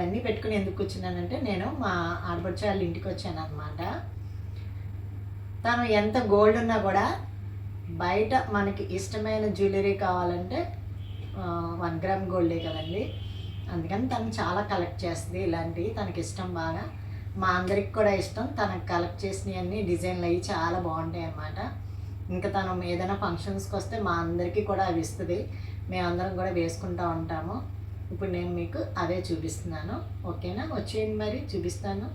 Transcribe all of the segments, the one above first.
ఇవన్నీ పెట్టుకుని ఎందుకు కూర్చున్నానంటే నేను మా ఆడపడుచు వాళ్ళ ఇంటికి వచ్చాను అనమాట తను ఎంత గోల్డ్ ఉన్నా కూడా బయట మనకి ఇష్టమైన జ్యువెలరీ కావాలంటే వన్ గ్రామ్ గోల్డే కదండి. అందుకని తను చాలా కలెక్ట్ చేస్తుంది ఇలాంటివి. తనకి ఇష్టం బాగా. మా అందరికి కూడా ఇష్టం. తనకు కలెక్ట్ చేసినవన్నీ డిజైన్లు అవి చాలా బాగుంటాయి అన్నమాట. ఇంకా తను ఏదైనా ఫంక్షన్స్కి వస్తే మా అందరికీ కూడా అవి ఇస్తుంది. మేమందరం కూడా వేసుకుంటూ ఉంటాము. ఇప్పుడు నేను మీకు అవే చూపిస్తున్నాను. ఓకేనా? వచ్చేయండి మరి చూపిస్తాను.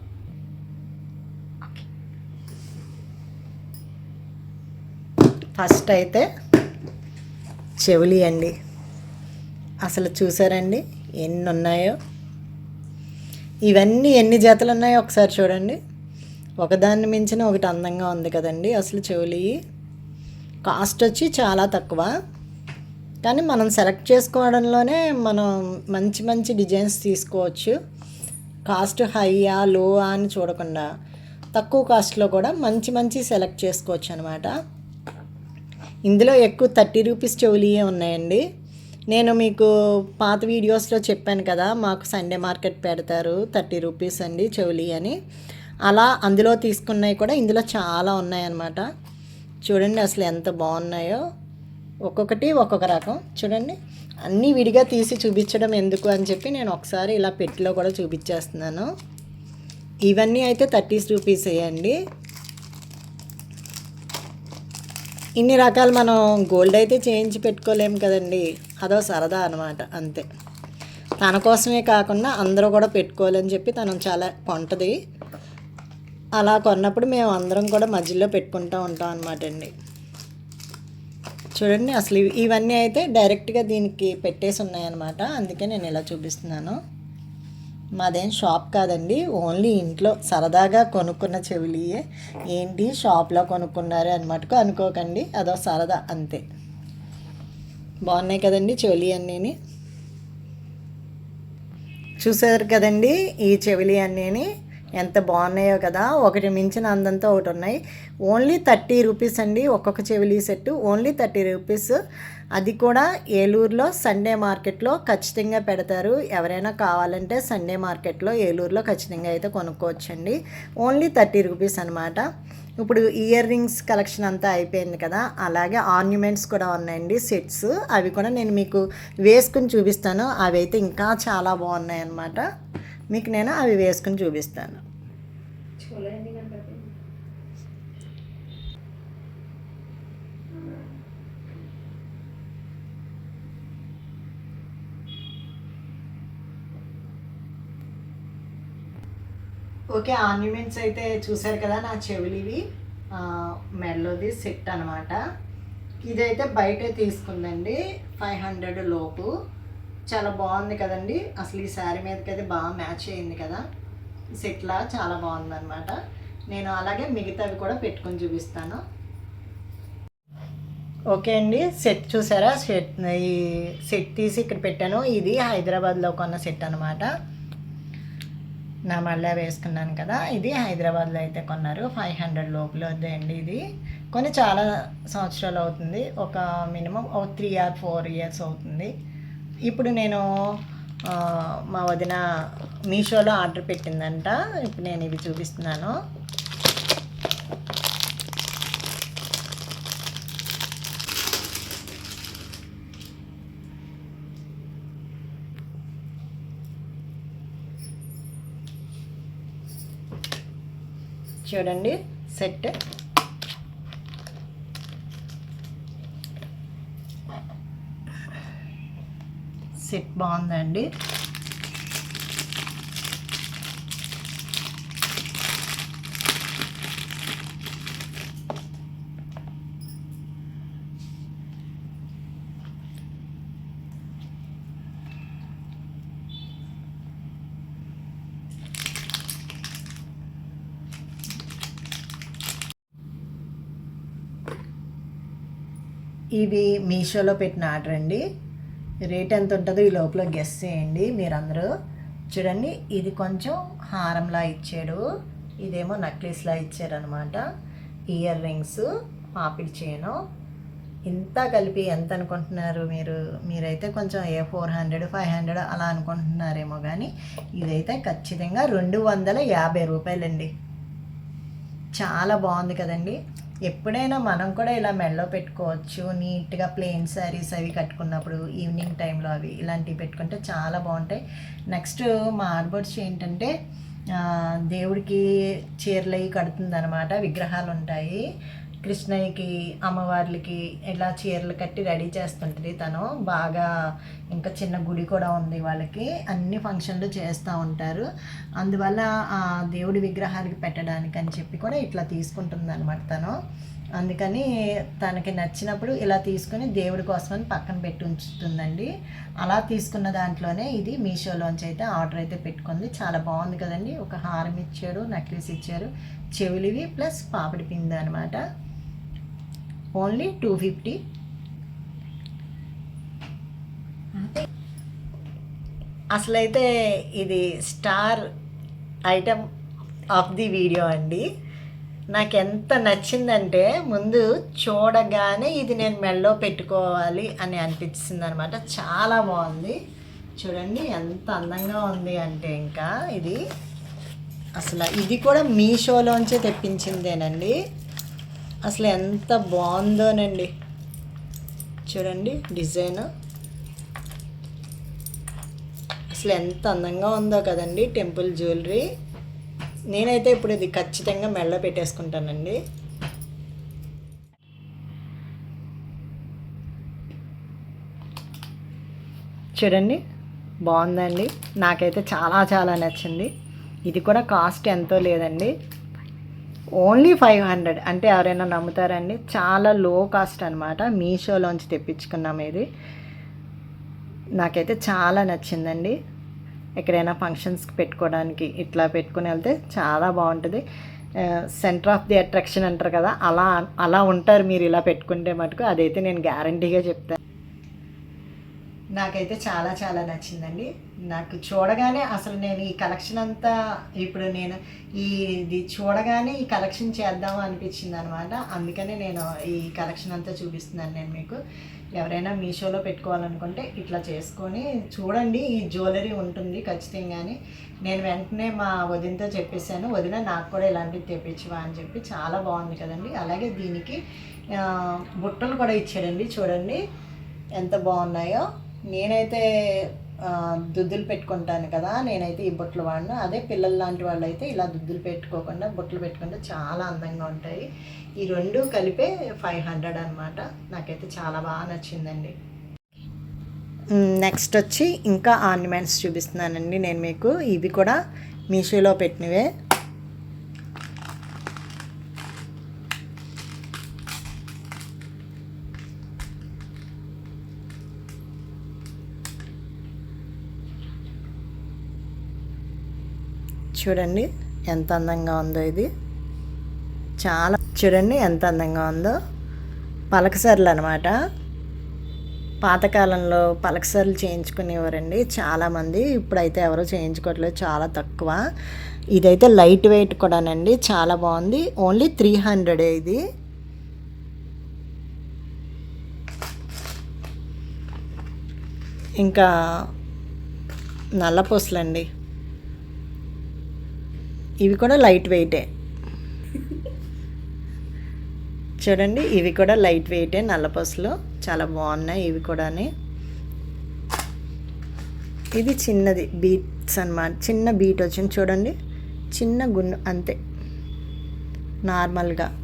ఫస్ట్ అయితే చెవులి అండి. అసలు చూసారండి? ఎన్ని ఉన్నాయో? ఇవన్నీ ఎన్ని జతలు ఉన్నాయో ఒకసారి చూడండి. ఒకదాన్ని మించిన ఒకటి అందంగా ఉంది కదండి అసలు చెవులి. కాస్ట్ వచ్చి చాలా తక్కువ. కానీ మనం సెలెక్ట్ చేసుకోవడంలోనే మనం మంచి మంచి డిజైన్స్ తీసుకోవచ్చు. కాస్ట్ హైయా లో అని చూడకుండా తక్కువ కాస్ట్లో కూడా మంచి మంచి సెలెక్ట్ చేసుకోవచ్చు అనమాట ఇందులో ఎక్కువ థర్టీ రూపీస్ చెవులియే ఉన్నాయండి. నేను మీకు పాత వీడియోస్లో చెప్పాను కదా మాకు సండే మార్కెట్ పెడతారు థర్టీ రూపీస్ అండి చెవులి అని. అలా అందులో తీసుకున్నవి కూడా ఇందులో చాలా ఉన్నాయన్నమాట. చూడండి అసలు ఎంత బాగున్నాయో. ఒక్కొక్కటి ఒక్కొక్క రకం. చూడండి. అన్నీ విడిగా తీసి చూపించడం ఎందుకు అని చెప్పి నేను ఒకసారి ఇలా పెట్టిలో కూడా చూపించేస్తున్నాను. ఇవన్నీ అయితే థర్టీ రూపీస్ వేయండి ఇన్ని రకాలు మనం గోల్డ్ అయితే చేయించి పెట్టుకోలేము కదండి. అదో సరదా అనమాట అంతే. తన కోసమే కాకుండా అందరూ కూడా పెట్టుకోవాలని చెప్పి తను చాలా కొంటది. అలా కొన్నప్పుడు మేము అందరం కూడా మధ్యలో పెట్టుకుంటూ ఉంటాం అనమాట అండి. చూడండి అసలు ఇవి- ఇవన్నీ అయితే డైరెక్ట్గా దీనికి పెట్టేసి ఉన్నాయన్నమాట. అందుకే నేను ఇలా చూపిస్తున్నాను. మాదేం షాప్ కాదండి ఓన్లీ ఇంట్లో సరదాగా కొనుక్కున్న చెవులియే. ఏంటి షాప్లో కొనుక్కున్నారు అనమాటకు అనుకోకండి అదో సరదా అంతే. బాగున్నాయి కదండి చెవులి అన్నీని? చూసారు కదండి ఈ చెవిలి అన్నీని? ఎంత బాగున్నాయో కదా. ఒకటి మించిన అందంతో ఒకటి ఉన్నాయి. ఓన్లీ థర్టీ రూపీస్ అండి. ఒక్కొక్క చెవిలి సెట్ ఓన్లీ థర్టీ రూపీస్. అది కూడా ఏలూరులో సండే మార్కెట్లో ఖచ్చితంగా పెడతారు. ఎవరైనా కావాలంటే సండే మార్కెట్లో ఏలూరులో ఖచ్చితంగా అయితే కొనుక్కోవచ్చండి. ఓన్లీ థర్టీ రూపీస్ అనమాట ఇప్పుడు ఇయర్ రింగ్స్ కలెక్షన్ అంతా అయిపోయింది కదా. అలాగే ఆర్నమెంట్స్ కూడా ఉన్నాయండి. సెట్స్. అవి కూడా నేను మీకు వేసుకుని చూపిస్తాను. అవి అయితే ఇంకా చాలా బాగున్నాయి అన్నమాట మీకు నేను? అవి వేసుకుని చూపిస్తాను. ఓకే ఆర్నమెంట్స్ అయితే చూసారు కదా నా చెవులివి. మెల్లోది మెడలోది సెట్ అనమాట ఇదైతే బయటే తీసుకుందండి ఫైవ్ హండ్రెడ్ లోపు. చాలా బాగుంది కదండి. అసలు ఈ శారీ మీదకి అయితే బాగా మ్యాచ్ అయింది కదా. సెట్లా చాలా బాగుందన్నమాట. నేను అలాగే మిగతావి కూడా పెట్టుకొని చూపిస్తాను. ఓకే అండి సెట్ చూసారా? సెట్ ఈ సెట్ తీసి ఇక్కడ పెట్టాను. ఇది హైదరాబాద్లో కొన్న సెట్ అనమాట నా మళ్ళీ వేసుకున్నాను కదా ఇది హైదరాబాద్లో అయితే కొన్నారు. ఫైవ్ హండ్రెడ్ లోపల అండి ఇది. కొన్ని చాలా సంవత్సరాలు అవుతుంది. ఒక మినిమం ఒక త్రీ ఆర్ ఫోర్ ఇయర్స్ అవుతుంది. ఇప్పుడు నేను మా వదిన మీషోలో ఆర్డర్ పెట్టిందంట. ఇప్పుడు నేను ఇవి చూపిస్తున్నాను. చూడండి సెట్. సెట్ బాగుందండి. ఇవి మీషోలో పెట్టిన ఆర్డర్ అండి. రేట్ ఎంత ఉంటుందో ఈ లోపల గెస్ చేయండి మీరందరూ. చూడండి ఇది కొంచెం హారంలా ఇచ్చాడు. ఇదేమో నక్లెస్లా ఇచ్చారనమాట ఇయర్ రింగ్స్ పాపిడి చేయను ఇంత కలిపి ఎంత అనుకుంటున్నారు మీరు? మీరైతే కొంచెం ఏ ఫోర్ హండ్రెడ్ ఫైవ్ హండ్రెడ్ అలా అనుకుంటున్నారేమో కానీ ఇదైతే ఖచ్చితంగా రెండు వందల యాభై రూపాయలండి. చాలా బాగుంది కదండి. ఎప్పుడైనా మనం కూడా ఇలా మెడలో పెట్టుకోవచ్చు నీట్గా ప్లెయిన్ శారీస్ అవి కట్టుకున్నప్పుడు ఈవినింగ్ టైంలో అవి ఇలాంటివి పెట్టుకుంటే చాలా బాగుంటాయి. నెక్స్ట్ మా ఆర్బర్డ్స్ ఏంటంటే దేవుడికి చీరలు అవి కడుతుందనమాట విగ్రహాలు ఉంటాయి. కృష్ణయ్యకి అమ్మవార్లకి ఇలా చీరలు కట్టి రెడీ చేస్తుంటుంది తను. బాగా ఇంకా చిన్న గుడి కూడా ఉంది వాళ్ళకి. అన్ని ఫంక్షన్లు చేస్తూ ఉంటారు. అందువల్ల ఆ దేవుడి విగ్రహాలకి పెట్టడానికి అని చెప్పి కూడా ఇట్లా తీసుకుంటుంది అనమాట తను. అందుకని తనకి నచ్చినప్పుడు ఇలా తీసుకుని దేవుడి కోసమని పక్కన పెట్టి ఉంచుతుందండి. అలా తీసుకున్న దాంట్లోనే ఇది మీషోలోంచి అయితే ఆర్డర్ అయితే పెట్టుకుంది. చాలా బాగుంది కదండి. ఒక హారం ఇచ్చారు నెక్లెస్ ఇచ్చారు. చెవులివి ప్లస్ పాపిడి పిండి అనమాట ఓన్లీ టూ ఫిఫ్టీ. అసలైతే ఇది star item of the video అండి. నాకు ఎంత నచ్చిందంటే ముందు చూడగానే ఇది నేను మెడలో పెట్టుకోవాలి అని అనిపించింది అనమాట చాలా బాగుంది. చూడండి ఎంత అందంగా ఉంది అంటే ఇంకా ఇది. అసలు ఇది కూడా మీషోలోంచే తెప్పించిందేనండి. అసలు ఎంత బాగుందోనండి. చూడండి డిజైన్. అసలు ఎంత అందంగా ఉందో కదండి టెంపుల్ జ్యువెలరీ. నేనైతే ఇప్పుడు ఇది ఖచ్చితంగా మెళ్ళ పెట్టేసుకుంటానండి. చూడండి బాగుందండి. నాకైతే చాలా చాలా నచ్చింది. ఇది కూడా కాస్ట్ ఎంతో లేదండి. Only five hundred. అంటే ఎవరైనా నమ్ముతారండి చాలా లో కాస్ట్ అనమాట మీషోలోంచి తెప్పించుకున్నాం ఇది. నాకైతే చాలా నచ్చిందండి. ఎక్కడైనా ఫంక్షన్స్కి పెట్టుకోవడానికి ఇట్లా పెట్టుకుని వెళ్తే చాలా బాగుంటుంది. సెంటర్ ఆఫ్ ది అట్రాక్షన్ అంటారు కదా అలా అలా ఉంటారు మీరు ఇలా పెట్టుకుంటే మటుకు. అదైతే నేను గ్యారంటీగా చెప్తాను నాకైతే చాలా చాలా నచ్చిందండి. నాకు చూడగానే అసలు నేను ఈ కలెక్షన్ అంతా ఇప్పుడు నేను ఈ ఇది చూడగానే ఈ కలెక్షన్ చేద్దాం అనిపించింది అనమాట అందుకనే నేను ఈ కలెక్షన్ అంతా చూపిస్తున్నాను నేను మీకు. ఎవరైనా మీషోలో పెట్టుకోవాలనుకుంటే ఇట్లా చేసుకొని చూడండి ఈ జ్యువెలరీ ఉంటుంది ఖచ్చితంగానే. నేను వెంటనే మా వదినతో చెప్పేశాను వదిన నాకు కూడా ఇలాంటివి తెప్పించవా? అని చెప్పి. చాలా బాగుంది కదండి. అలాగే దీనికి బుట్టలు కూడా ఇచ్చాడండి చూడండి ఎంత బాగున్నాయో. నేనైతే దుద్దులు పెట్టుకుంటాను కదా నేనైతే ఈ బొట్లు వాడినా. అదే పిల్లలు లాంటి వాళ్ళు అయితే ఇలా దుద్దులు పెట్టుకోకుండా బుట్టలు పెట్టుకుంటే చాలా అందంగా ఉంటాయి. ఈ రెండు కలిపే ఫైవ్ హండ్రెడ్ అనమాట నాకైతే చాలా బాగా నచ్చిందండి. నెక్స్ట్ వచ్చి ఇంకా ఆర్నమెంట్స్ చూపిస్తున్నానండి నేను మీకు. ఇవి కూడా మీషోలో పెట్టినవే. చూడండి ఎంత అందంగా ఉందో ఇది. చాలా చూడండి ఎంత అందంగా ఉందో. పలకసర్లు అనమాట పాతకాలంలో పలకసర్లు చేయించుకునేవారండి చాలామంది. ఇప్పుడైతే ఎవరు చేయించుకోవట్లేదు చాలా తక్కువ. ఇదైతే లైట్ వెయిట్ కూడానండి చాలా బాగుంది. ఓన్లీ త్రీ హండ్రెడే ఇది. ఇంకా నల్ల పూసలండి ఇవి కూడా లైట్ వెయిటే. చూడండి ఇవి కూడా లైట్ వెయిటే నల్లపసులు చాలా బాగున్నాయి ఇవి కూడాని. ఇది చిన్నది బీట్స్ అనమాట చిన్న బీట్ వచ్చింది చూడండి. చిన్న గున్ను అంతే. నార్మల్గా.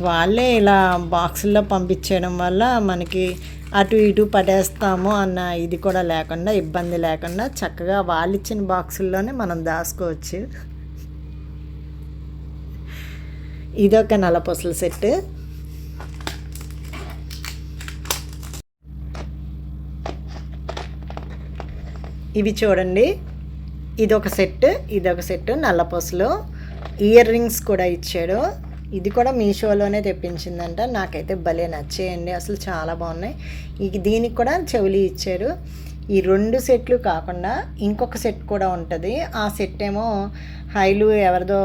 వాళ్ళే ఇలా బాక్సుల్లో పంపించేయడం వల్ల మనకి అటు ఇటు పడేస్తాము అన్న ఇది కూడా లేకుండా ఇబ్బంది లేకుండా చక్కగా వాళ్ళు ఇచ్చిన బాక్సుల్లోనే మనం దాచుకోవచ్చు. ఇదొక నల్లపొసల సెట్ ఇవి చూడండి. ఇదొక సెట్ ఇదొక సెట్ నల్లపొసలు. ఇయర్ రింగ్స్ కూడా ఇచ్చాడు. ఇది కూడా మీషోలోనే తెప్పించిందంట. నాకైతే భలే నచ్చేయండి. అసలు చాలా బాగున్నాయి. ఈ దీనికి కూడా చెవులు ఇచ్చారు. ఈ రెండు సెట్లు కాకుండా ఇంకొక సెట్ కూడా ఉంటుంది. ఆ సెట్ ఏమో హైలు ఎవరిదో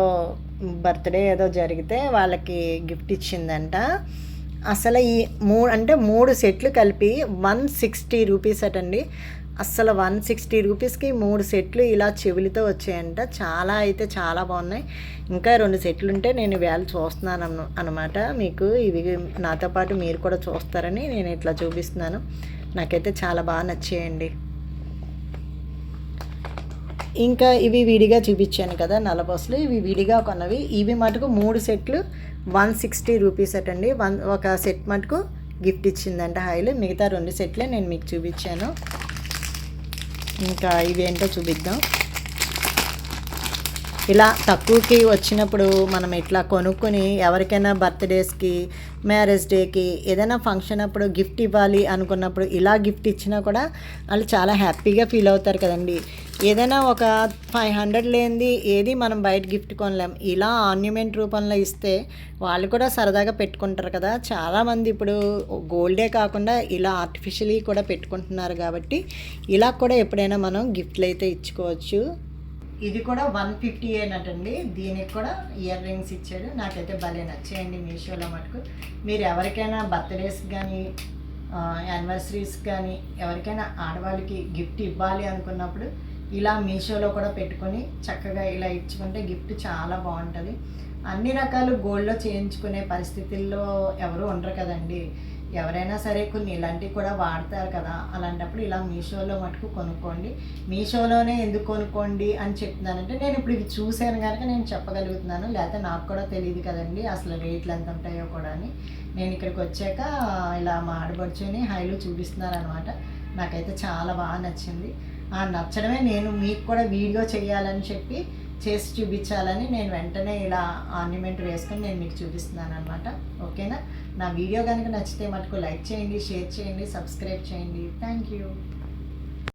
బర్త్డే ఏదో జరిగితే వాళ్ళకి గిఫ్ట్ ఇచ్చిందంట. అసలు ఈ మూడు అంటే మూడు సెట్లు కలిపి వన్ సిక్స్టీ రూపీస్ అటండి. అసలు వన్ సిక్స్టీ రూపీస్కి మూడు సెట్లు ఇలా చెవులతో వచ్చాయంట. చాలా అయితే చాలా బాగున్నాయి. ఇంకా రెండు సెట్లు ఉంటే నేను వేళ చూస్తున్నాను అన్న- అనమాట మీకు ఇవి నాతో పాటు మీరు కూడా చూస్తారని నేను ఇట్లా చూపిస్తున్నాను. నాకైతే చాలా బాగా నచ్చేయండి. ఇంకా ఇవి విడిగా చూపించాను కదా నలబోసలు. ఇవి విడిగా కొన్నవి. ఇవి మటుకు మూడు సెట్లు వన్ సిక్స్టీ రూపీస్ అటండి. వన్ ఒక సెట్ మటుకు గిఫ్ట్ ఇచ్చిందంట హైలు. మిగతా రెండు సెట్లే నేను మీకు చూపించాను. ఇంకా ఇవేంటో చూపిద్దాం. ఇలా తక్కువకి వచ్చినప్పుడు మనం ఇట్లా కొనుక్కొని ఎవరికైనా బర్త్డేస్కి మ్యారేజ్ డేకి ఏదైనా ఫంక్షన్ అప్పుడు గిఫ్ట్ ఇవ్వాలి అనుకున్నప్పుడు ఇలా గిఫ్ట్ ఇచ్చినా కూడా వాళ్ళు చాలా హ్యాపీగా ఫీల్ అవుతారు కదండి. ఏదైనా ఒక ఫైవ్ హండ్రెడ్ లేనిది ఏది మనం బయట గిఫ్ట్ కొనలేం. ఇలా ఆర్న్యుమెంట్ రూపంలో ఇస్తే వాళ్ళు కూడా సరదాగా పెట్టుకుంటారు కదా. చాలామంది ఇప్పుడు గోల్డే కాకుండా ఇలా ఆర్టిఫిషియలీ కూడా పెట్టుకుంటున్నారు కాబట్టి ఇలా కూడా ఎప్పుడైనా మనం గిఫ్ట్లు అయితే ఇచ్చుకోవచ్చు. ఇది కూడా వన్ ఫిఫ్టీ ఏనటండి. దీనికి కూడా ఇయర్ రింగ్స్ ఇచ్చాడు నాకైతే భలే నచ్చేయండి మీషోలో మటుకు. మీరు ఎవరికైనా బర్త్డేస్ కానీ యానివర్సరీస్ కానీ ఎవరికైనా ఆడవాళ్ళకి గిఫ్ట్ ఇవ్వాలి అనుకున్నప్పుడు ఇలా మీషోలో కూడా పెట్టుకొని చక్కగా ఇలా ఇచ్చుకుంటే గిఫ్ట్ చాలా బాగుంటుంది. అన్ని రకాలు గోల్డ్లో చేయించుకునే పరిస్థితుల్లో ఎవరు ఉండరు కదండి. ఎవరైనా సరే కొన్ని ఇలాంటివి కూడా వాడతారు కదా. అలాంటప్పుడు ఇలా మీషోలో మటుకు కొనుక్కోండి. మీషోలోనే ఎందుకు కొనుక్కోండి అని చెప్తున్నానంటే నేను ఇప్పుడు ఇవి చూశాను కనుక నేను చెప్పగలుగుతున్నాను. లేకపోతే నాకు కూడా తెలియదు కదండి అసలు రేట్లు ఎంత ఉంటాయో కూడా అని. నేను ఇక్కడికి వచ్చాక ఇలా మా ఆడబడుచుని హైలు అనమాట నాకైతే చాలా బాగా నచ్చింది. ఆ నచ్చడమే నేను మీకు కూడా వీడియో చేయాలని చెప్పి చేసి చూపించాలని నేను వెంటనే ఇలా ఆర్నమెంట్ వేసుకొని నేను మీకు చూపిస్తున్నాను అనమాట ఓకేనా? నా వీడియో కనుక నచ్చితే మటుకు లైక్ చేయండి షేర్ చేయండి సబ్స్క్రైబ్ చేయండి. Thank you.